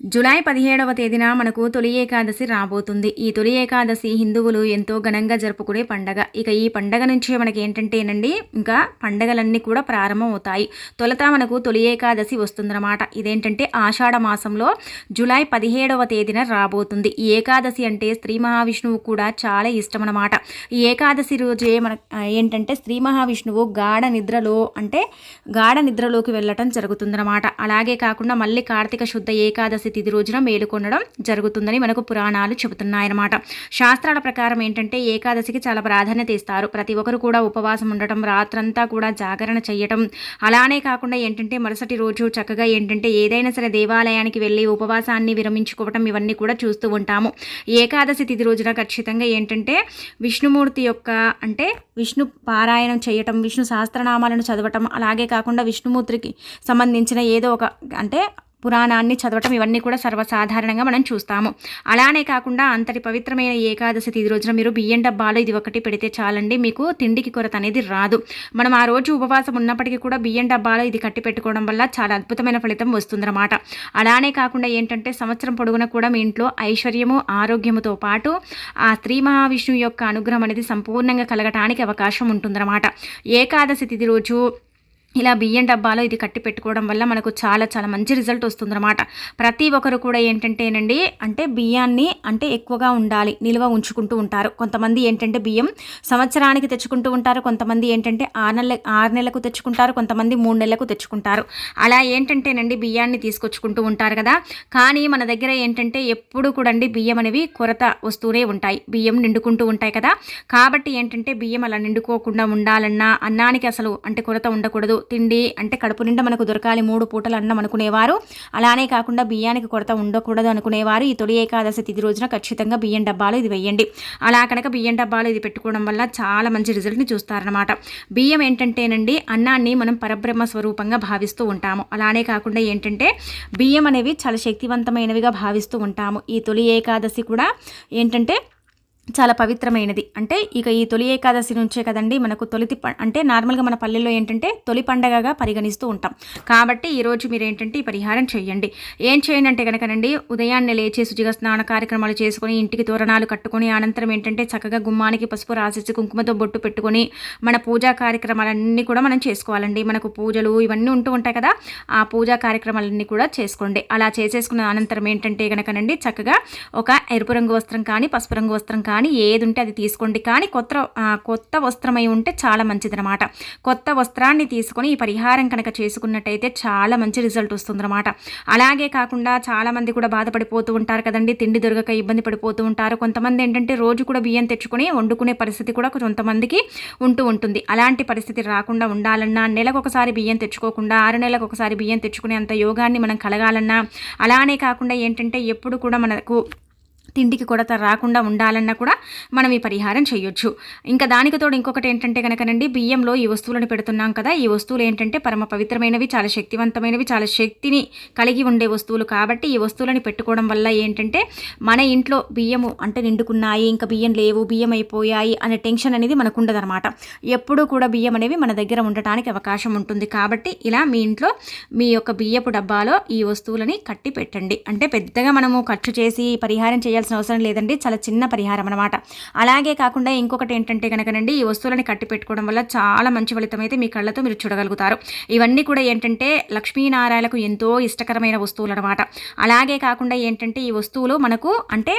July పదిహేడవ తేదీన మనకు తొలి ఏకాదశి రాబోతుంది. ఈ తొలి ఏకాదశి హిందువులు ఎంతో ఘనంగా జరుపుకునే పండగ. ఇక ఈ పండగ నుంచే మనకి ఏంటంటేనండి ఇంకా పండగలన్నీ కూడా ప్రారంభం అవుతాయి తొలత మనకు తొలి ఏకాదశి వస్తుందన్నమాట. ఇదేంటంటే ఆషాఢ మాసంలో జులై పదిహేడవ తేదీన రాబోతుంది. ఈ ఏకాదశి అంటే శ్రీ మహావిష్ణువు కూడా చాలా ఇష్టం అనమాట ఈ ఏకాదశి రోజే మన ఏంటంటే శ్రీ మహావిష్ణువు గాఢ నిద్రలో అంటే గాఢ నిద్రలోకి వెళ్ళటం జరుగుతుందన్నమాట. అలాగే కాకుండా మళ్ళీ కార్తీక శుద్ధ ఏకాదశి తిథి రోజున మేలుకొనడం జరుగుతుందని మనకు పురాణాలు చెబుతున్నాయన్నమాట. శాస్త్రాల ప్రకారం ఏంటంటే ఏకాదశికి చాలా ప్రాధాన్యత ఇస్తారు. ప్రతి ఒక్కరు కూడా ఉపవాసం ఉండటం రాత్రంతా కూడా జాగరణ చేయటం అలానే కాకుండా ఏంటంటే మరుసటి రోజు చక్కగా ఏంటంటే ఏదైనా సరే దేవాలయానికి వెళ్ళి ఉపవాసాన్ని విరమించుకోవటం ఇవన్నీ కూడా చూస్తూ ఉంటాము. ఏకాదశి తిథి రోజున ఖచ్చితంగా ఏంటంటే విష్ణుమూర్తి యొక్క అంటే విష్ణు పారాయణం చేయటం విష్ణు సహస్రనామాలను చదవటం అలాగే కాకుండా విష్ణుమూర్తికి సంబంధించిన ఏదో ఒక అంటే పురాణాన్ని చదవటం ఇవన్నీ కూడా సర్వసాధారణంగా మనం చూస్తాము. అలానే కాకుండా అంతటి పవిత్రమైన ఏకాదశి తిది రోజున మీరు బియ్యం డబ్బాలో ఇది ఒకటి పెడితే చాలండి. మీకు తిండికి కొరత అనేది రాదు. మనం ఆ రోజు ఉపవాసం ఉన్నప్పటికీ కూడా బియ్యం డబ్బాలో ఇది కట్టి పెట్టుకోవడం వల్ల చాలా అద్భుతమైన ఫలితం వస్తుందన్నమాట. అలానే కాకుండా ఏంటంటే సంవత్సరం పొడుగున కూడా మీ ఇంట్లో ఐశ్వర్యము ఆరోగ్యముతో పాటు ఆ స్త్రీ మహావిష్ణువు యొక్క అనుగ్రహం అనేది సంపూర్ణంగా కలగటానికి అవకాశం ఉంటుందన్నమాట. ఏకాదశి తిథి రోజు ఇలా బియ్యం డబ్బాలో ఇది కట్టి పెట్టుకోవడం వల్ల మనకు చాలా చాలా మంచి రిజల్ట్ వస్తుందన్నమాట. ప్రతి ఒక్కరు కూడా ఏంటంటేనండి అంటే బియ్యాన్ని అంటే ఎక్కువగా ఉండాలి నిల్వ ఉంచుకుంటూ ఉంటారు. కొంతమంది ఏంటంటే బియ్యం సంవత్సరానికి తెచ్చుకుంటూ ఉంటారు కొంతమంది ఏంటంటే ఆరు నెల ఆరు నెలలకు తెచ్చుకుంటారు కొంతమంది మూడు నెలలకు తెచ్చుకుంటారు. అలా ఏంటంటేనండి బియ్యాన్ని తీసుకొచ్చుకుంటూ ఉంటారు కదా. కానీ మన దగ్గర ఏంటంటే ఎప్పుడు కూడా బియ్యం అనేవి కొరత వస్తూనే ఉంటాయి. బియ్యం నిండుకుంటూ ఉంటాయి కదా. కాబట్టి ఏంటంటే బియ్యం అలా నిండుకోకుండా ఉండాలన్నా అన్నానికి అసలు అంటే కొరత ఉండకూడదు. తిండి అంటే కడుపు నిండా మనకు దొరకాలి మూడు పూటలు అన్నం అనుకునేవారు. అలానే కాకుండా బియ్యానికి కొరత ఉండకూడదు అనుకునేవారు. ఈ తొలి ఏకాదశి తిథి రోజున ఖచ్చితంగా బియ్యం డబ్బాలు ఇది వేయండి అలా కనుక బియ్యం డబ్బాలు ఇది పెట్టుకోవడం వల్ల చాలా మంచి రిజల్ట్ని చూస్తారనమాట బియ్యం ఏంటంటేనండి అన్నాన్ని మనం పరబ్రహ్మ స్వరూపంగా భావిస్తూ ఉంటాము. అలానే కాకుండా ఏంటంటే బియ్యం అనేవి చాలా శక్తివంతమైనవిగా భావిస్తూ ఉంటాము. ఈ తొలి ఏకాదశి కూడా ఏంటంటే చాలా పవిత్రమైనది. అంటే ఇక ఈ తొలి ఏకాదశి నుంచే కదండి మనకు తొలితి అంటే నార్మల్గా మన పల్లెల్లో ఏంటంటే తొలి పండగగా పరిగణిస్తూ ఉంటాం. కాబట్టి ఈరోజు మీరు ఏంటంటే ఈ పరిహారం చేయండి. ఏం చేయండి అంటే కనుకనండి ఉదయాన్నే లేచి శుచిగా స్నాన కార్యక్రమాలు చేసుకొని ఇంటికి తోరణాలు కట్టుకొని అనంతరం ఏంటంటే చక్కగా గుమ్మానికి పసుపు రాసేసి కుంకుమతో బొట్టు పెట్టుకొని మన పూజా కార్యక్రమాలన్నీ కూడా మనం చేసుకోవాలండి. మనకు పూజలు ఇవన్నీ ఉంటూ ఉంటాయి కదా ఆ పూజా కార్యక్రమాలన్నీ కూడా చేసుకోండి. అలా చేసేసుకున్న అనంతరం ఏంటంటే కనుకనండి చక్కగా ఒక ఎరుపు రంగు వస్త్రం కానీ పసుపు రంగు వస్త్రం కానీ కానీ ఏది ఉంటే అది తీసుకోండి. కానీ కొత్త కొత్త వస్త్రమై ఉంటే చాలా మంచిదనమాట కొత్త వస్త్రాన్ని తీసుకొని ఈ పరిహారం కనుక చేసుకున్నట్టయితే చాలా మంచి రిజల్ట్ వస్తుందన్నమాట. అలాగే కాకుండా చాలామంది కూడా బాధపడిపోతూ ఉంటారు కదండి. తిండి దొరకక ఇబ్బంది పడిపోతూ ఉంటారు. కొంతమంది ఏంటంటే రోజు కూడా బియ్యం తెచ్చుకొని వండుకునే పరిస్థితి కూడా కొంతమందికి ఉంటూ ఉంటుంది. అలాంటి పరిస్థితి రాకుండా ఉండాలన్నా నెలకు ఒకసారి బియ్యం తెచ్చుకోకుండా ఆరు నెలలకు ఒకసారి బియ్యం తెచ్చుకునే అంత యోగాన్ని మనం కలగాలన్నా అలానే కాకుండా ఏంటంటే ఎప్పుడు కూడా మనకు తిండికి కొరత రాకుండా ఉండాలన్నా కూడా మనం ఈ పరిహారం చేయొచ్చు. ఇంకా దానికి తోడు ఇంకొకటి ఏంటంటే కనుకనండి బియ్యంలో ఈ వస్తువులను పెడుతున్నాం కదా ఈ వస్తువులు ఏంటంటే పరమ పవిత్రమైనవి చాలా శక్తివంతమైనవి చాలా శక్తిని కలిగి ఉండే వస్తువులు కాబట్టి ఈ వస్తువులని పెట్టుకోవడం వల్ల ఏంటంటే మన ఇంట్లో బియ్యము అంటే నిండుకున్నాయి ఇంకా బియ్యం లేవు బియ్యం అయిపోయాయి అనే టెన్షన్ అనేది మనకు ఉండదన్నమాట ఎప్పుడూ కూడా బియ్యం అనేవి మన దగ్గర ఉండటానికి అవకాశం ఉంటుంది. కాబట్టి ఇలా మీ ఇంట్లో మీ యొక్క బియ్యపు డబ్బాలో ఈ వస్తువులని కట్టి పెట్టండి. అంటే పెద్దగా మనము ఖర్చు చేసి పరిహారం చేయాలి చేయాల్సిన అవసరం లేదండి. చాలా చిన్న పరిహారం అనమాట అలాగే కాకుండా ఇంకొకటి ఏంటంటే కనుకనండి ఈ వస్తువులని కట్టి పెట్టుకోవడం వల్ల చాలా మంచి ఫలితం అయితే మీ కళ్ళతో మీరు చూడగలుగుతారు. ఇవన్నీ కూడా ఏంటంటే లక్ష్మీనారాయణకు ఎంతో ఇష్టకరమైన వస్తువులు అనమాట అలాగే కాకుండా ఏంటంటే ఈ వస్తువులు మనకు అంటే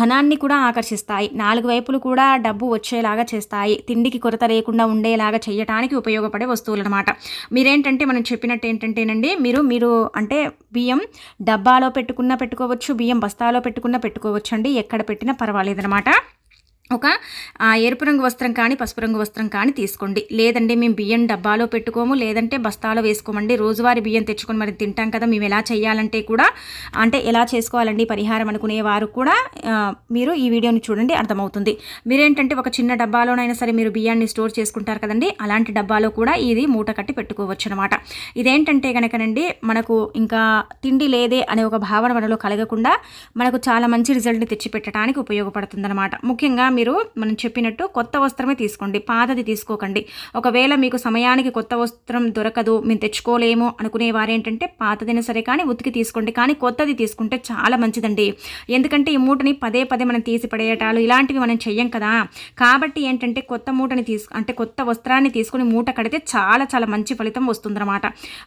ధనాన్ని కూడా ఆకర్షిస్తాయి. నాలుగు వైపులు కూడా డబ్బు వచ్చేలాగా చేస్తాయి. తిండికి కొరత లేకుండా ఉండేలాగా చేయటానికి ఉపయోగపడే వస్తువులు అనమాట మీరేంటంటే మనం చెప్పినట్టు ఏంటంటేనండి మీరు మీరు అంటే బియ్యం డబ్బాలో పెట్టుకున్న పెట్టుకోవచ్చు బియ్యం బస్తాలో పెట్టుకున్న పెట్టుకోవచ్చు. పెట్టుకోవచ్చండి ఎక్కడ పెట్టినా పర్వాలేదనమాట ఒక ఎరుపు రంగు వస్త్రం కానీ పసుపు రంగు వస్త్రం కానీ తీసుకోండి. లేదంటే మేము బియ్యం డబ్బాలో పెట్టుకోము లేదంటే బస్తాలో వేసుకోమండి. రోజువారీ బియ్యం తెచ్చుకొని మరి తింటాం కదా మేము ఎలా చేయాలంటే కూడా అంటే ఎలా చేసుకోవాలండి పరిహారం అనుకునే వారు కూడా మీరు ఈ వీడియోని చూడండి అర్థమవుతుంది. మీరేంటంటే ఒక చిన్న డబ్బాలోనైనా సరే మీరు బియ్యాన్ని స్టోర్ చేసుకుంటారు కదండి అలాంటి డబ్బాలో కూడా ఇది మూట కట్టి పెట్టుకోవచ్చు అనమాట ఇదేంటంటే కనుకనండి మనకు ఇంకా తిండి లేదే అనే ఒక భావన మనలో కలగకుండా మనకు చాలా మంచి రిజల్ట్ని తెచ్చిపెట్టడానికి ఉపయోగపడుతుంది అనమాట ముఖ్యంగా మీరు మనం చెప్పినట్టు కొత్త వస్త్రమే తీసుకోండి పాతది తీసుకోకండి. ఒకవేళ మీకు సమయానికి కొత్త వస్త్రం దొరకదు మేము తెచ్చుకోలేము అనుకునే వారేంటంటే పాతదైనా సరే కానీ ఉతికి తీసుకోండి. కానీ కొత్తది తీసుకుంటే చాలా మంచిదండి. ఎందుకంటే ఈ మూటని పదే పదే మనం తీసి పడేయటాలు ఇలాంటివి మనం చెయ్యం కదా. కాబట్టి ఏంటంటే కొత్త మూటని తీసు అంటే కొత్త వస్త్రాన్ని తీసుకుని మూట కడితే చాలా చాలా మంచి ఫలితం వస్తుందన్నమాట.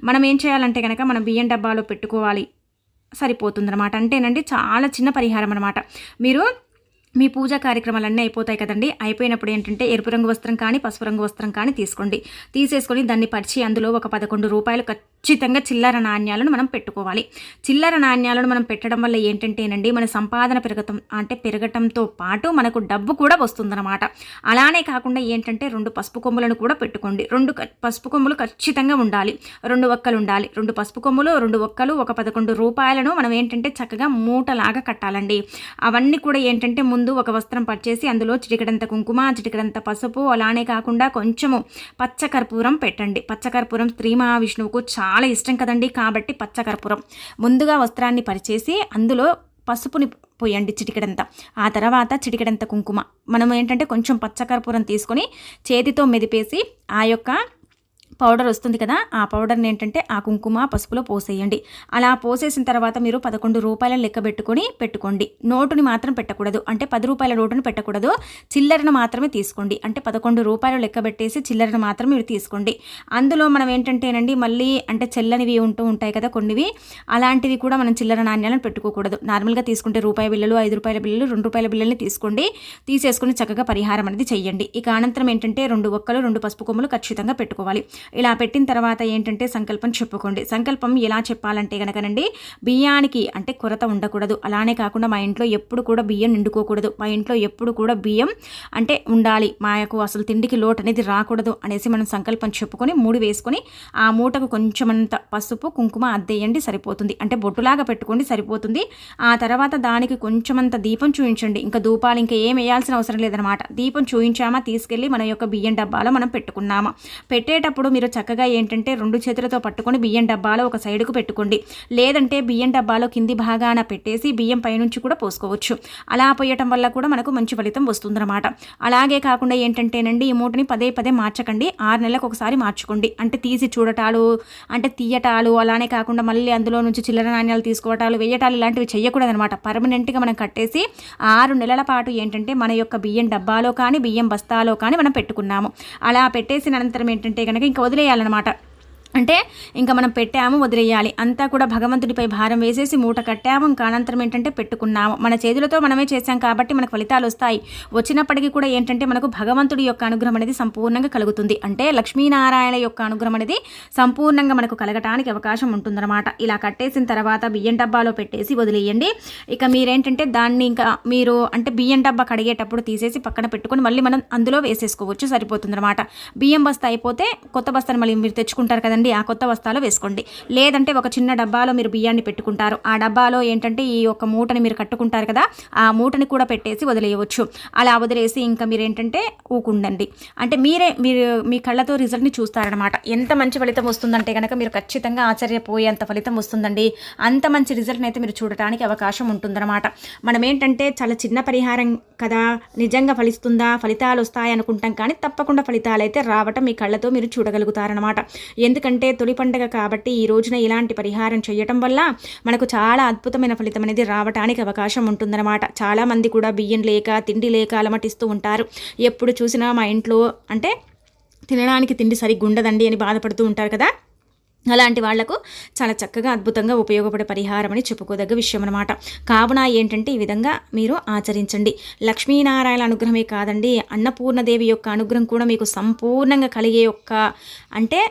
మనం ఏం చేయాలంటే కనుక మనం బియ్యం డబ్బాలో పెట్టుకోవాలి సరిపోతుందన్నమాట. అంటేనండి చాలా చిన్న పరిహారం అనమాట మీరు మీ పూజా కార్యక్రమాలన్నీ అయిపోతాయి కదండి. అయిపోయినప్పుడు ఏంటంటే ఎరుపు రంగు వస్త్రం కానీ పసుపు రంగు వస్త్రం కానీ తీసుకోండి. తీసేసుకొని దాన్ని పరిచి అందులో ఒక పదకొండు రూపాయలు ఖచ్చితంగా చిల్లర నాణ్యాలను మనం పెట్టుకోవాలి. చిల్లర నాణ్యాలను మనం పెట్టడం వల్ల ఏంటంటేనండి మన సంపాదన పెరగటం అంటే పెరగటంతో పాటు మనకు డబ్బు కూడా వస్తుందన్నమాట. అలానే కాకుండా ఏంటంటే రెండు పసుపు కొమ్ములను కూడా పెట్టుకోండి. రెండు పసుపు కొమ్ములు ఖచ్చితంగా ఉండాలి. రెండు ఒక్కలు ఉండాలి. రెండు పసుపు కొమ్ములు రెండు ఒక్కలు ఒక పదకొండు రూపాయలను మనం ఏంటంటే చక్కగా మూటలాగా కట్టాలండి. అవన్నీ కూడా ఏంటంటే ముందు ఒక వస్త్రం పట్టేసి అందులో చిటికడంత కుంకుమ చిటికడంత పసుపు అలానే కాకుండా కొంచెము పచ్చకర్పూరం పెట్టండి. పచ్చకర్పూరం శ్రీ మహావిష్ణువుకు చాలా ఇష్టం కదండి. కాబట్టి పచ్చకర్పూరం. ముందుగా వస్త్రాన్ని పరిచేసి అందులో పసుపుని పోయండి చిటికెడంత. ఆ తర్వాత చిటికెడంత కుంకుమ. మనం ఏంటంటే కొంచెం పచ్చకర్పూరం తీసుకొని చేతితో మెదిపేసి ఆ యొక్క పౌడర్ వస్తుంది కదా ఆ పౌడర్ని ఏంటంటే ఆ కుంకుమ పసుపులో పోసేయండి. అలా పోసేసిన తర్వాత మీరు పదకొండు రూపాయల లెక్క పెట్టుకొని పెట్టుకోండి. నోటుని మాత్రం పెట్టకూడదు. అంటే పది రూపాయల నోటుని పెట్టకూడదు. చిల్లరను మాత్రమే తీసుకోండి. అంటే పదకొండు రూపాయలు లెక్క పెట్టేసి చిల్లరను మాత్రం మీరు తీసుకోండి. అందులో మనం ఏంటంటేనండి మళ్ళీ అంటే చెల్లనివి ఉంటూ ఉంటాయి కదా కొన్నివి అలాంటివి కూడా మనం చిల్లర నాణ్యాలను పెట్టుకోకూడదు. నార్మల్గా తీసుకుంటే రూపాయి బిల్లలు ఐదు రూపాయల బిల్లలు రెండు రూపాయల బిల్లల్ని తీసుకోండి. తీసేసుకుని చక్కగా పరిహారం అనేది చెయ్యండి ఇక అనంతరం ఏంటంటే రెండు ఒక్కలు రెండు పసుపు కొమ్మలు ఖచ్చితంగా పెట్టుకోవాలి. ఇలా పెట్టిన తర్వాత ఏంటంటే సంకల్పం చెప్పుకోండి. సంకల్పం ఎలా చెప్పాలంటే కనుకనండి బియ్యానికి అంటే కొరత ఉండకూడదు. అలానే కాకుండా మా ఇంట్లో ఎప్పుడు కూడా బియ్యం నిండుకోకూడదు. మా ఇంట్లో ఎప్పుడు కూడా బియ్యం అంటే ఉండాలి. మాకు అసలు తిండికి లోటు అనేది రాకూడదు అనేసి మనం సంకల్పం చెప్పుకొని మూడు వేసుకొని ఆ మూటకు కొంచెమంత పసుపు కుంకుమ అద్దేయండి సరిపోతుంది. అంటే బొట్టులాగా పెట్టుకోండి సరిపోతుంది. ఆ తర్వాత దానికి కొంచెమంత దీపం చూపించండి ఇంకా ధూపాలు ఇంకా ఏం వేయాల్సిన అవసరం లేదనమాట. దీపం చూపించామా తీసుకెళ్ళి మన యొక్క బియ్యం డబ్బాలో మనం పెట్టుకున్నామా. పెట్టేటప్పుడు మీరు చక్కగా ఏంటంటే రెండు చేతులతో పట్టుకొని బియ్యం డబ్బాలో ఒక సైడుకు పెట్టుకోండి. లేదంటే బియ్యం డబ్బాలో కింది భాగాన పెట్టేసి బియ్యం పైనుంచి కూడా పోసుకోవచ్చు. అలా పోయటం వల్ల కూడా మనకు మంచి ఫలితం వస్తుందన్నమాట. అలాగే కాకుండా ఏంటంటేనండి ఈ మూటని పదే పదే మార్చకండి. ఆరు నెలలకు ఒకసారి మార్చుకోండి. అంటే తీసి చూడటాలు అంటే తీయటాలు అలానే కాకుండా మళ్ళీ అందులో నుంచి చిల్లర నాణ్యాలు తీసుకోవటాలు వేయటాలు ఇలాంటివి చేయకూడదనమాట పర్మనెంట్గా మనం కట్టేసి ఆరు నెలల పాటు ఏంటంటే మన యొక్క బియ్యం డబ్బాలో కానీ బియ్యం బస్తాలో కానీ మనం పెట్టుకున్నాము. అలా పెట్టేసిన అనంతరం ఏంటంటే కనుక ఇంకా వదిలేయాలన్నమాట. అంటే ఇంకా మనం పెట్టాము వదిలేయాలి. అంతా కూడా భగవంతుడిపై భారం వేసేసి మూట కట్టాము. ఇంకా అనంతరం ఏంటంటే పెట్టుకున్నాము. మన చేతులతో మనమే చేశాం కాబట్టి మనకు ఫలితాలు వస్తాయి. వచ్చినప్పటికీ కూడా ఏంటంటే మనకు భగవంతుడి యొక్క అనుగ్రహం అనేది సంపూర్ణంగా కలుగుతుంది. అంటే లక్ష్మీనారాయణ యొక్క అనుగ్రహం అనేది సంపూర్ణంగా మనకు కలగటానికి అవకాశం ఉంటుందన్నమాట. ఇలా కట్టేసిన తర్వాత బియ్యం డబ్బాలో పెట్టేసి వదిలేయండి. ఇక మీరేంటంటే దాన్ని ఇంకా మీరు అంటే బియ్యం డబ్బా కడిగేటప్పుడు తీసేసి పక్కన పెట్టుకొని మళ్ళీ మనం అందులో వేసేసుకోవచ్చు. సరిపోతుందన్నమాట. బియ్యం బస్తా అయిపోతే కొత్త బస్తాను మళ్ళీ మీరు తెచ్చుకుంటారు కదా కదండి ఆ కొత్త వస్తాలో వేసుకోండి. లేదంటే ఒక చిన్న డబ్బాలో మీరు బియ్యాన్ని పెట్టుకుంటారు. ఆ డబ్బాలో ఏంటంటే ఈ ఒక మూటని మీరు కట్టుకుంటారు కదా ఆ మూటని కూడా పెట్టేసి వదిలేయవచ్చు. అలా వదిలేసి ఇంకా మీరు ఏంటంటే ఊకుండండి. అంటే మీరే మీరు మీ కళ్ళతో రిజల్ట్ని చూస్తారనమాట ఎంత మంచి ఫలితం వస్తుందంటే కనుక మీరు ఖచ్చితంగా ఆశ్చర్యపోయేంత ఫలితం వస్తుందండి. అంత మంచి రిజల్ట్ని అయితే మీరు చూడటానికి అవకాశం ఉంటుందన్నమాట. మనం ఏంటంటే చాలా చిన్న పరిహారం కదా నిజంగా ఫలిస్తుందా ఫలితాలు వస్తాయి అనుకుంటాం కానీ తప్పకుండా ఫలితాలు అయితే రావటం మీ కళ్ళతో మీరు చూడగలుగుతారనమాట ఎందుకంటే ఎందుకంటే తొలి పండుగ కాబట్టి ఈ రోజున ఇలాంటి పరిహారం చేయటం వల్ల మనకు చాలా అద్భుతమైన ఫలితం అనేది రావడానికి అవకాశం ఉంటుందన్నమాట. చాలామంది కూడా బియ్యం లేక తిండి లేక అలమటిస్తూ ఉంటారు. ఎప్పుడు చూసినా మా ఇంట్లో అంటే తినడానికి తిండి సరిగ్గా ఉండదండి అని బాధపడుతూ ఉంటారు కదా. అలాంటి వాళ్ళకు చాలా చక్కగా అద్భుతంగా ఉపయోగపడే పరిహారం అని చెప్పుకోదగ్గ విషయం అనమాట కావున ఏంటంటే ఈ విధంగా మీరు ఆచరించండి. లక్ష్మీనారాయణ అనుగ్రహమే కాదండి అన్నపూర్ణదేవి యొక్క అనుగ్రహం కూడా మీకు సంపూర్ణంగా కలిగే యొక్క అంటే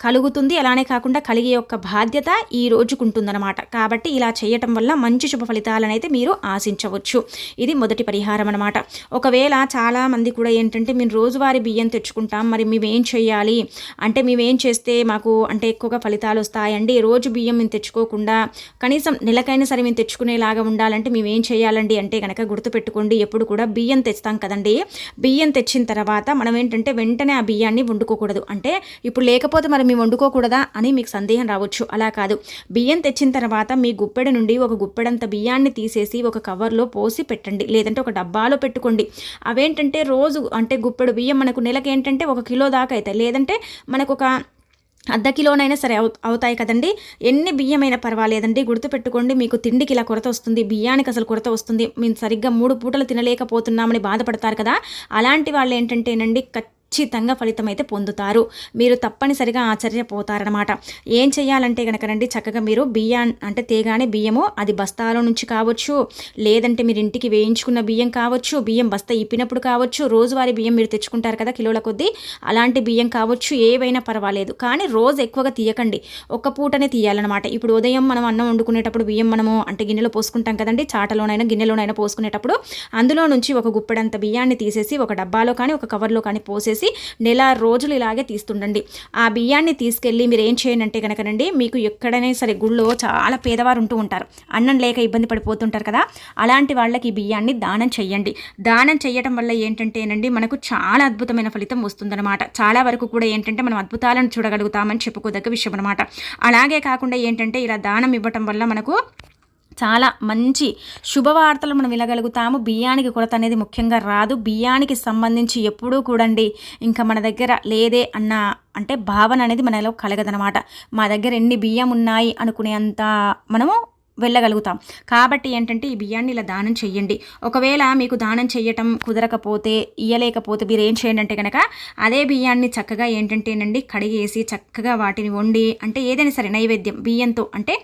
కలుగుతుంది. అలానే కాకుండా కలిగే యొక్క బాధ్యత ఈ రోజుకుంటుందన్నమాట. కాబట్టి ఇలా చేయటం వల్ల మంచి శుభ ఫలితాలనైతే మీరు ఆశించవచ్చు. ఇది మొదటి పరిహారం అనమాట ఒకవేళ చాలామంది కూడా ఏంటంటే మేము రోజువారీ బియ్యం తెచ్చుకుంటాం. మరి మేమేం చేయాలి? అంటే మేమేం చేస్తే మాకు అంటే ఎక్కువగా ఫలితాలు వస్తాయండి? రోజు బియ్యం మేము తెచ్చుకోకుండా కనీసం నెలకైనా సరే మేము తెచ్చుకునేలాగా ఉండాలంటే మేమేం చేయాలండి? అంటే కనుక గుర్తుపెట్టుకోండి ఎప్పుడు కూడా బియ్యం తెస్తాం కదండి. బియ్యం తెచ్చిన తర్వాత మనం ఏంటంటే వెంటనే ఆ బియ్యాన్ని వండుకోకూడదు. అంటే ఇప్పుడు లేకపోతే మరి మరి మేము వండుకోకూడదా అని మీకు సందేహం రావచ్చు. అలా కాదు. బియ్యం తెచ్చిన తర్వాత మీ గుప్పెడ నుండి ఒక గుప్పెడంత బియ్యాన్ని తీసేసి ఒక కవర్లో పోసి పెట్టండి. లేదంటే ఒక డబ్బాలో పెట్టుకోండి. అవేంటంటే రోజు అంటే గుప్పెడు బియ్యం మనకు నెలకి ఏంటంటే ఒక కిలో దాకా అవుతాయి లేదంటే మనకు ఒక అర్ధ కిలోనైనా సరే అవు అవుతాయి కదండి. ఎన్ని బియ్యమైనా పర్వాలేదండి. గుర్తుపెట్టుకోండి మీకు తిండికి ఇలా కొరత వస్తుంది. బియ్యానికి అసలు కొరత వస్తుంది. మేము సరిగ్గా మూడు పూటలు తినలేకపోతున్నామని బాధపడతారు కదా. అలాంటి వాళ్ళు ఏంటంటేనండి ఖచ్చితంగా ఫలితం అయితే పొందుతారు. మీరు తప్పనిసరిగా ఆశ్చర్యపోతారనమాట ఏం చేయాలంటే కనుకనండి చక్కగా మీరు బియ్యం అంటే తేగానే బియ్యము అది బస్తాలో నుంచి కావచ్చు లేదంటే మీరు ఇంటికి వేయించుకున్న బియ్యం కావచ్చు బియ్యం బస్తా ఇప్పినప్పుడు కావచ్చు రోజువారీ బియ్యం మీరు తెచ్చుకుంటారు కదా కిలోల కొద్దీ అలాంటి బియ్యం కావచ్చు ఏవైనా పర్వాలేదు. కానీ రోజు ఎక్కువగా తీయకండి. ఒక్క పూటనే తీయాలన్నమాట. ఇప్పుడు ఉదయం మనం అన్నం వండుకునేటప్పుడు బియ్యం మనము అంటే గిన్నెలో పోసుకుంటాం కదండి చాటలోనైనా గిన్నెలోనైనా పోసుకునేటప్పుడు అందులో నుంచి ఒక గుప్పెడంత బియ్యాన్ని తీసేసి ఒక డబ్బాలో కానీ ఒక కవర్లో కానీ పోసేసి నెల రోజులు ఇలాగే తీస్తుండండి. ఆ బియ్యాన్ని తీసుకెళ్ళి మీరు ఏం చేయనంటే కనుకనండి మీకు ఎక్కడైనా సరే గుళ్ళో చాలా పేదవారు ఉంటూ ఉంటారు. అన్నం లేక ఇబ్బంది పడిపోతుంటారు కదా అలాంటి వాళ్ళకి ఈ బియ్యాన్ని దానం చేయండి దానం చేయటం వల్ల ఏంటంటేనండి మనకు చాలా అద్భుతమైన ఫలితం వస్తుందన్నమాట. చాలా వరకు కూడా ఏంటంటే మనం అద్భుతాలను చూడగలుగుతామని చెప్పుకోదగ్గ విషయం అనమాట అలాగే కాకుండా ఏంటంటే ఇలా దానం ఇవ్వటం వల్ల మనకు చాలా మంచి శుభవార్తలు మనం వినగలుగుతాము. బియ్యానికి కొరత అనేది ముఖ్యంగా రాదు. బియ్యానికి సంబంధించి ఎప్పుడూ కూడండి ఇంకా మన దగ్గర లేదే అన్న అంటే భావన అనేది మనలో కలగదనమాట మా దగ్గర ఎన్ని బియ్యం ఉన్నాయి అనుకునేంత మనము వెళ్ళగలుగుతాం. కాబట్టి ఏంటంటే ఈ బియ్యాన్ని ఇలా దానం చేయండి ఒకవేళ మీకు దానం చేయటం కుదరకపోతే ఇయ్యలేకపోతే మీరు ఏం చేయండి అంటే కనుక అదే బియ్యాన్ని చక్కగా ఏంటంటేనండి కడిగేసి చక్కగా వాటిని వండి అంటే ఏదైనా సరే నైవేద్యం బియ్యంతో అంటే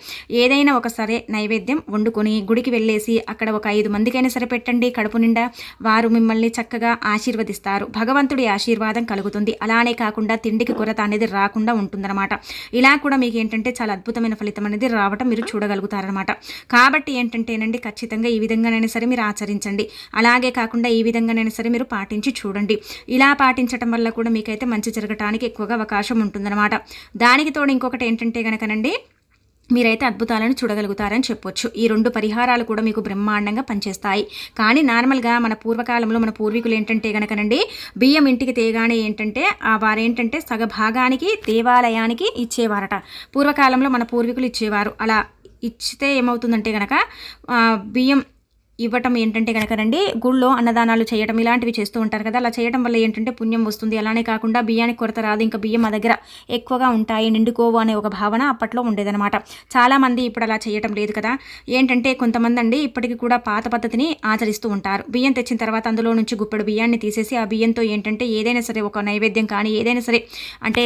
ఏదైనా ఒక సరే నైవేద్యం వండుకొని గుడికి వెళ్ళేసి అక్కడ ఒక ఐదు మందికైనా సరే పెట్టండి కడుపు నిండా. వారు మిమ్మల్ని చక్కగా ఆశీర్వదిస్తారు. భగవంతుడి ఆశీర్వాదం కలుగుతుంది. అలానే కాకుండా తిండికి కొరత అనేది రాకుండా ఉంటుందన్నమాట. ఇలా కూడా మీకు ఏంటంటే చాలా అద్భుతమైన ఫలితం అనేది రావటం మీరు చూడగలుగుతారనమాట అనమాట కాబట్టి ఏంటంటేనండి ఖచ్చితంగా ఈ విధంగానైనా సరే మీరు ఆచరించండి. అలాగే కాకుండా ఈ విధంగానైనా సరే మీరు పాటించి చూడండి. ఇలా పాటించడం వల్ల కూడా మీకైతే మంచి జరగటానికి ఎక్కువగా అవకాశం ఉంటుందన్నమాట. దానికి తోడు ఇంకొకటి ఏంటంటే కనుకనండి మీరైతే అద్భుతాలను చూడగలుగుతారని చెప్పొచ్చు. ఈ రెండు పరిహారాలు కూడా మీకు బ్రహ్మాండంగా పనిచేస్తాయి. కానీ నార్మల్గా మన పూర్వకాలంలో మన పూర్వీకులు ఏంటంటే గనకనండి బియ్యం ఇంటికి తేగానే ఏంటంటే వారేంటంటే సగభాగానికి దేవాలయానికి ఇచ్చేవారట. పూర్వకాలంలో మన పూర్వీకులు ఇచ్చేవారు. అలా ఇచ్చితే ఏమవుతుందంటే కనుక బియ్యం ఇవ్వటం ఏంటంటే కనుక రండి గుళ్ళో అన్నదానాలు చేయటం ఇలాంటివి చేస్తూ ఉంటారు కదా. అలా చేయటం వల్ల ఏంటంటే పుణ్యం వస్తుంది. అలానే కాకుండా బియ్యానికి కొరత రాదు. ఇంకా బియ్యం మా దగ్గర ఎక్కువగా ఉంటాయి. నిండుకోవు అనే ఒక భావన అప్పట్లో ఉండేదన్నమాట. చాలామంది ఇప్పుడు అలా చేయటం లేదు కదా. ఏంటంటే కొంతమంది అండి ఇప్పటికీ కూడా పాత పద్ధతిని ఆచరిస్తూ ఉంటారు. బియ్యం తెచ్చిన తర్వాత అందులో నుంచి గుప్పెడు బియ్యాన్ని తీసేసి ఆ బియ్యంతో ఏంటంటే ఏదైనా సరే ఒక నైవేద్యం కానీ ఏదైనా సరే అంటే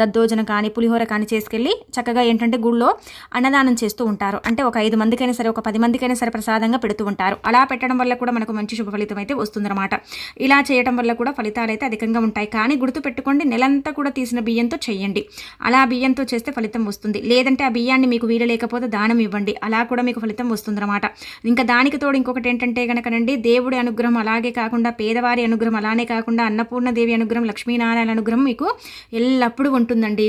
దద్దోజనం కానీ పులిహోర కానీ చేసుకెళ్ళి చక్కగా ఏంటంటే గుళ్ళో అన్నదానం చేస్తూ ఉంటారు. అంటే ఒక ఐదు మందికైనా సరే ఒక పది మందికైనా సరే ప్రసాదంగా పెడుతూ ఉంటారు. ఉంటారు అలా పెట్టడం వల్ల కూడా మనకు మంచి శుభ ఫలితం అయితే వస్తుందన్నమాట. ఇలా చేయడం వల్ల కూడా ఫలితాలు అయితే అధికంగా ఉంటాయి. కానీ గుర్తు పెట్టుకోండి నెలంతా కూడా తీసిన బియ్యంతో చేయండి. అలా బియ్యంతో చేస్తే ఫలితం వస్తుంది. లేదంటే ఆ బియ్యాన్ని మీకు వీలలేకపోతే దానం ఇవ్వండి. అలా కూడా మీకు ఫలితం వస్తుందన్నమాట. ఇంకా దానికి తోడు ఇంకొకటి ఏంటంటే కనుకనండి దేవుడి అనుగ్రహం అలాగే కాకుండా పేదవారి అనుగ్రహం అలానే కాకుండా అన్నపూర్ణ దేవి అనుగ్రహం లక్ష్మీనారాయణ అనుగ్రహం మీకు ఎల్లప్పుడూ ఉంటుందండి.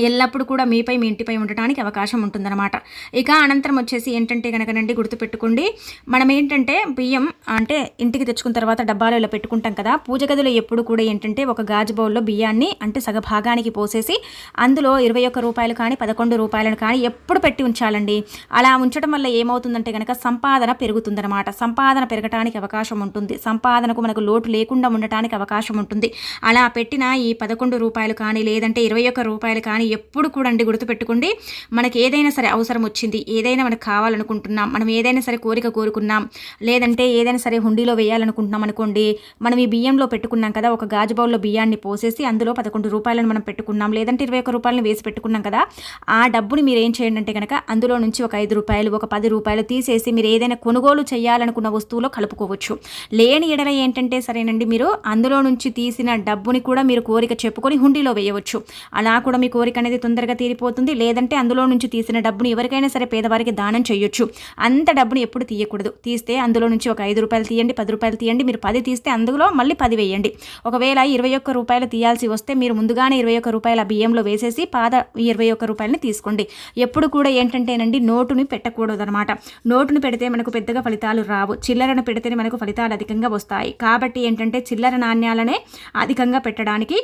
ఎల్లప్పుడూ కూడా మీపై మీ ఇంటిపై ఉండటానికి అవకాశం ఉంటుందన్నమాట. ఇక అనంతరం వచ్చేసి ఏంటంటే కనుకనండి గుర్తుపెట్టుకోండి. మనం ఏంటంటే బియ్యం అంటే ఇంటికి తెచ్చుకున్న తర్వాత డబ్బాలో ఇలా పెట్టుకుంటాం కదా. పూజ గదిలో ఎప్పుడు కూడా ఏంటంటే ఒక గాజు బౌల్లో బియ్యాన్ని అంటే సగభాగానికి పోసేసి అందులో ఇరవై ఒక్క రూపాయలు కానీ పదకొండు రూపాయలను కానీ ఎప్పుడు పెట్టి ఉంచాలండి. అలా ఉంచడం వల్ల ఏమవుతుందంటే కనుక సంపాదన పెరుగుతుందన్నమాట. సంపాదన పెరగటానికి అవకాశం ఉంటుంది. సంపాదనకు మనకు లోటు లేకుండా ఉండటానికి అవకాశం ఉంటుంది. అలా పెట్టిన ఈ పదకొండు రూపాయలు కానీ లేదంటే ఇరవై ఒక్క రూపాయలు కానీ ఎప్పుడు కూడా అండి గుర్తుపెట్టుకోండి. మనకి ఏదైనా సరే అవసరం వచ్చింది ఏదైనా మనకు కావాలనుకుంటున్నాం మనం ఏదైనా సరే కోరిక కోరుకున్నాం లేదంటే ఏదైనా సరే హుండీలో వేయాలనుకుంటున్నాం అనుకోండి మనం ఈ బియ్యంలో పెట్టుకున్నాం కదా ఒక గాజు బౌల్లో బియ్యాన్ని పోసేసి అందులో పదకొండు రూపాయలను మనం పెట్టుకున్నాం లేదంటే ఇరవై ఒక్క రూపాయలను వేసి పెట్టుకున్నాం కదా ఆ డబ్బుని మీరు ఏం చేయండి అంటే కనుక అందులో నుంచి ఒక ఐదు రూపాయలు ఒక పది రూపాయలు తీసేసి మీరు ఏదైనా కొనుగోలు చేయాలనుకున్న వస్తువులో కలుపుకోవచ్చు. లేని ఎడల ఏంటంటే సరేనండి మీరు అందులో నుంచి తీసిన డబ్బుని కూడా మీరు కోరిక చెప్పుకొని హుండీలో వేయవచ్చు. అలా కూడా మీ కోరిక అనేది తొందరగా తీరిపోతుంది లేదంటే అందులో నుంచి తీసిన డబ్బును ఎవరికైనా సరే పేదవారికి దానం చేయొచ్చు. అంత డబ్బును ఎప్పుడు తీయకూడదు. తీస్తే అందులో నుంచి ఒక ఐదు రూపాయలు తీయండి పది రూపాయలు తీయండి మీరు పది తీస్తే అందులో మళ్ళీ పది వేయండి. ఒకవేళ ఇరవై ఒక్క రూపాయలు తీయాల్సి వస్తే మీరు ముందుగానే ఇరవై ఒక్క రూపాయల బియ్యంలో వేసేసి పాద ఇరవై ఒక్క రూపాయలని తీసుకోండి. ఎప్పుడు కూడా ఏంటంటేనండి నోటుని పెట్టకూడదు అనమాట నోటుని పెడితే మనకు పెద్దగా ఫలితాలు రావు. చిల్లరను పెడితేనే మనకు ఫలితాలు అధికంగా వస్తాయి. కాబట్టి ఏంటంటే చిల్లర నాణ్యాలనే అధికంగా పెట్టడానికి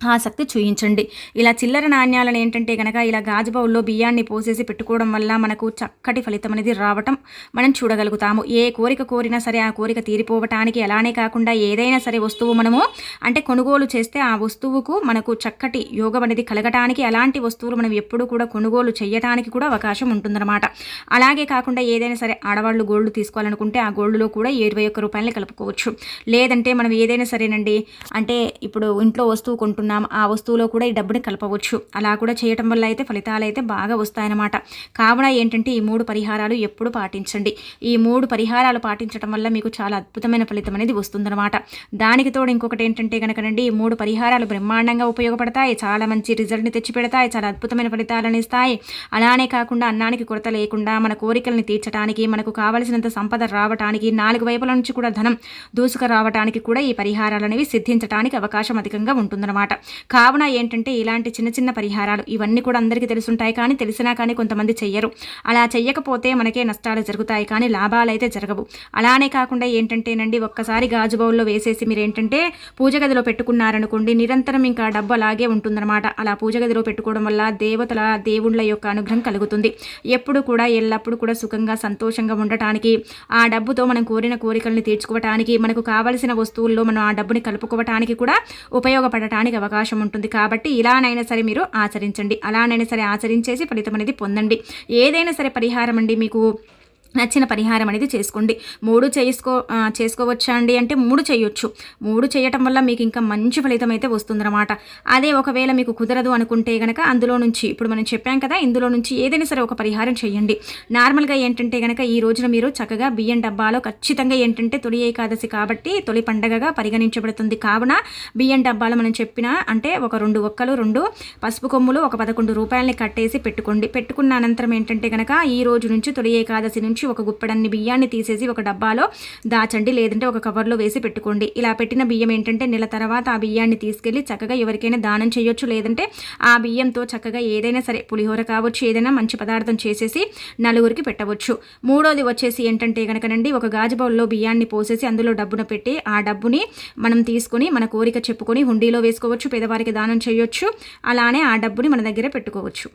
ఆసక్తి చూయించండి. ఇలా చిల్లర నాణ్యాలను ఏంటంటే కనుక ఇలా గాజు బౌల్లో బియ్యాన్ని పోసేసి పెట్టుకోవడం వల్ల మనకు చక్కటి ఫలితం అనేది రావటం మనం చూడగలుగుతాము. ఏ కోరిక కోరినా సరే ఆ కోరిక తీరిపోవటానికి అలానే కాకుండా ఏదైనా సరే వస్తువు మనము అంటే కొనుగోలు చేస్తే ఆ వస్తువుకు మనకు చక్కటి యోగం అనేది కలగటానికి అలాంటి వస్తువులు మనం ఎప్పుడూ కూడా కొనుగోలు చేయటానికి కూడా అవకాశం ఉంటుందన్నమాట. అలాగే కాకుండా ఏదైనా సరే ఆడవాళ్ళు గోల్డ్ తీసుకోవాలనుకుంటే ఆ గోల్డ్లో కూడా ఇరవై ఒక్క రూపాయలని కలుపుకోవచ్చు. లేదంటే మనం ఏదైనా సరేనండి అంటే ఇప్పుడు ఇంట్లో వస్తువు కొంటున్నాం అనుకున్నాం ఆ వస్తువులో కూడా ఈ డబ్బుని కలపవచ్చు. అలా కూడా చేయటం వల్ల అయితే ఫలితాలు అయితే బాగా వస్తాయన్నమాట. కావున ఏంటంటే ఈ మూడు పరిహారాలు ఎప్పుడు పాటించండి. ఈ మూడు పరిహారాలు పాటించడం వల్ల మీకు చాలా అద్భుతమైన ఫలితం అనేది వస్తుందన్నమాట. దానికి తోడు ఇంకొకటి ఏంటంటే కనుకనండి ఈ మూడు పరిహారాలు బ్రహ్మాండంగా ఉపయోగపడతాయి. చాలా మంచి రిజల్ట్ని తెచ్చిపెడతాయి. చాలా అద్భుతమైన ఫలితాలను ఇస్తాయి అలానే కాకుండా అన్నానికి కొరత లేకుండా మన కోరికల్ని తీర్చడానికి మనకు కావలసినంత సంపద రావటానికి నాలుగు వైపుల నుంచి కూడా ధనం దూసుక రావటానికి కూడా ఈ పరిహారాలు అనేవి సిద్ధించడానికి అవకాశం అధికంగా ఉంటుందన్నమాట. కావున ఏంటంటే ఇలాంటి చిన్న చిన్న పరిహారాలు ఇవన్నీ కూడా అందరికీ తెలుసుంటాయి కానీ తెలిసినా కానీ కొంతమంది చెయ్యరు. అలా చెయ్యకపోతే మనకే నష్టాలు జరుగుతాయి కానీ లాభాలు అయితే జరగవు. అలానే కాకుండా ఏంటంటేనండి ఒక్కసారి గాజు బౌల్లో వేసేసి మీరు ఏంటంటే పూజ గదిలో పెట్టుకున్నారనుకోండి నిరంతరం ఇంకా డబ్బు అలాగే ఉంటుందన్నమాట. అలా పూజ గదిలో పెట్టుకోవడం వల్ల దేవతల దేవుళ్ళ యొక్క అనుగ్రహం కలుగుతుంది. ఎప్పుడు కూడా ఎల్లప్పుడూ కూడా సుఖంగా సంతోషంగా ఉండటానికి ఆ డబ్బుతో మనం కోరిన కోరికల్ని తీర్చుకోవటానికి మనకు కావలసిన వస్తువుల్లో మనం ఆ డబ్బుని కలుపుకోవటానికి కూడా ఉపయోగపడటానికి అవకాశం ఉంటుంది కాబట్టి ఇలానైనా సరే మీరు ఆచరించండి. అలానైనా సరే ఆచరించేసి ఫలితం అనేది పొందండి. ఏదైనా సరే పరిహారం అండి మీకు నచ్చిన పరిహారం అనేది చేసుకోండి. మూడు చేసుకో చేసుకోవచ్చా అండి? అంటే మూడు చేయొచ్చు. మూడు చేయటం వల్ల మీకు ఇంకా మంచి ఫలితం అయితే వస్తుందన్నమాట. అదే ఒకవేళ మీకు కుదరదు అనుకుంటే కనుక అందులో నుంచి ఇప్పుడు మనం చెప్పాం కదా ఇందులో నుంచి ఏదైనా సరే ఒక పరిహారం చేయండి. నార్మల్గా ఏంటంటే కనుక ఈ రోజున మీరు చక్కగా బియ్యం డబ్బాలో ఖచ్చితంగా ఏంటంటే తొలి ఏకాదశి కాబట్టి తొలి పండగగా పరిగణించబడుతుంది. కావున బియ్యం డబ్బాలో మనం చెప్పిన అంటే ఒక రెండు ఒక్కలు రెండు పసుపు కొమ్ములు ఒక పదకొండు రూపాయలని కట్టేసి పెట్టుకోండి. పెట్టుకున్న అనంతరం ఏంటంటే కనుక ఈ రోజు నుంచి తొలి ఏకాదశి నుంచి ఒక గుప్పెడన్ని బియ్యాన్ని తీసేసి ఒక డబ్బాలో దాచండి లేదంటే ఒక కవర్లో వేసి పెట్టుకోండి. ఇలా పెట్టిన బియ్యం ఏంటంటే నెల తర్వాత ఆ బియ్యాన్ని తీసుకెళ్ళి చక్కగా ఎవరికైనా దానం చేయొచ్చు లేదంటే ఆ బియ్యంతో చక్కగా ఏదైనా సరే పులిహోర కావచ్చు ఏదైనా మంచి పదార్థం చేసేసి నలుగురికి పెట్టవచ్చు. మూడోది వచ్చేసి ఏంటంటే కనుకనండి ఒక గాజు బౌల్లో బియ్యాన్ని పోసేసి అందులో డబ్బును పెట్టి ఆ డబ్బుని మనం తీసుకొని మన కోరిక చెప్పుకొని హుండీలో వేసుకోవచ్చు పేదవారికి దానం చేయొచ్చు. అలానే ఆ డబ్బుని మన దగ్గర పెట్టుకోవచ్చు.